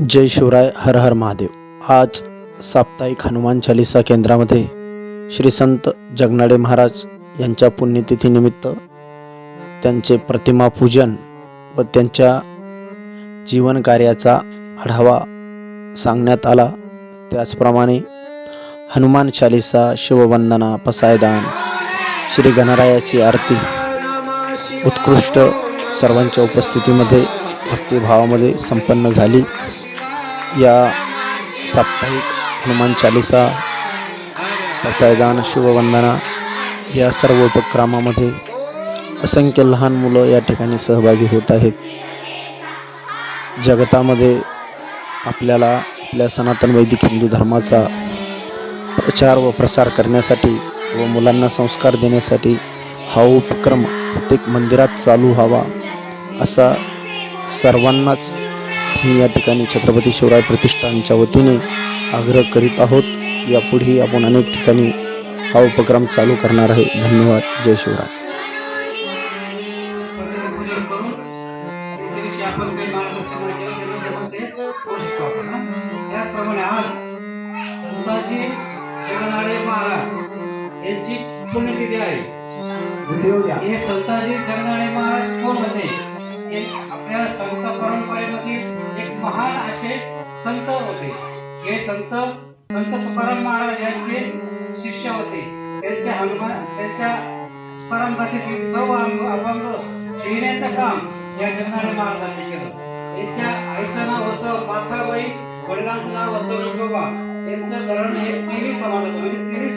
जय शिवराय हर हर महादेव. आज साप्ताहिक हनुमान चालिसा केंद्रामध्ये श्री संत जगनाडे महाराज यांच्या पुण्यतिथीनिमित्त त्यांचे प्रतिमा पूजन व त्यांच्या जीवनकार्याचा आढावा सांगण्यात आला. त्याचप्रमाणे हनुमान चालिसा शिववंदना पसायदान श्री गणरायाची आरती उत्कृष्ट सर्वांच्या उपस्थितीमध्ये भक्तिभावामध्ये संपन्न झाली. या साप्ताहिक हनुमान चालिसा पसायदान शिववंदना या सर्व उपक्रमामध्ये असंख्य लहान मुलं या ठिकाणी सहभागी होत आहेत. जगतामध्ये आपल्याला आपल्या सनातन वैदिक हिंदू धर्माचा प्रचार व प्रसार करण्यासाठी व मुलांना संस्कार देण्यासाठी हा उपक्रम प्रत्येक मंदिरात चालू व्हावा असा सर्वांनाच मी या ठिकाणी छत्रपती शिवराय प्रतिष्ठानच्या वतीने आग्रह करीत आहोत. यापुढेही आपण अनेक ठिकाणी हा उपक्रम चालू करणार आहे. धन्यवाद. जय शिवराय. त्याचप्रमाणे आज संताजी जगनाडे महाराज यांची पुण्यतिथी आहे हे संताजी जगनाडे महाराज कोण होते? हे आपल्या संत परंपरेमध्ये महान असे संत होते. हे संत संत तुकाराम महाराज यांचे शिष्य होते. त्यांच्या हनुमान त्यांच्या परमगतीतील सर्व अंग अभंग लिहिण्याचं काम या जगनाडे महाराजांनी केलं. त्यांच्या आईचं नाव होतं माथाबाई वडिलांचं नाव होतं विठोबा त्यांचं धरण हे तिन्ही समाजाचं म्हणजे तिन्ही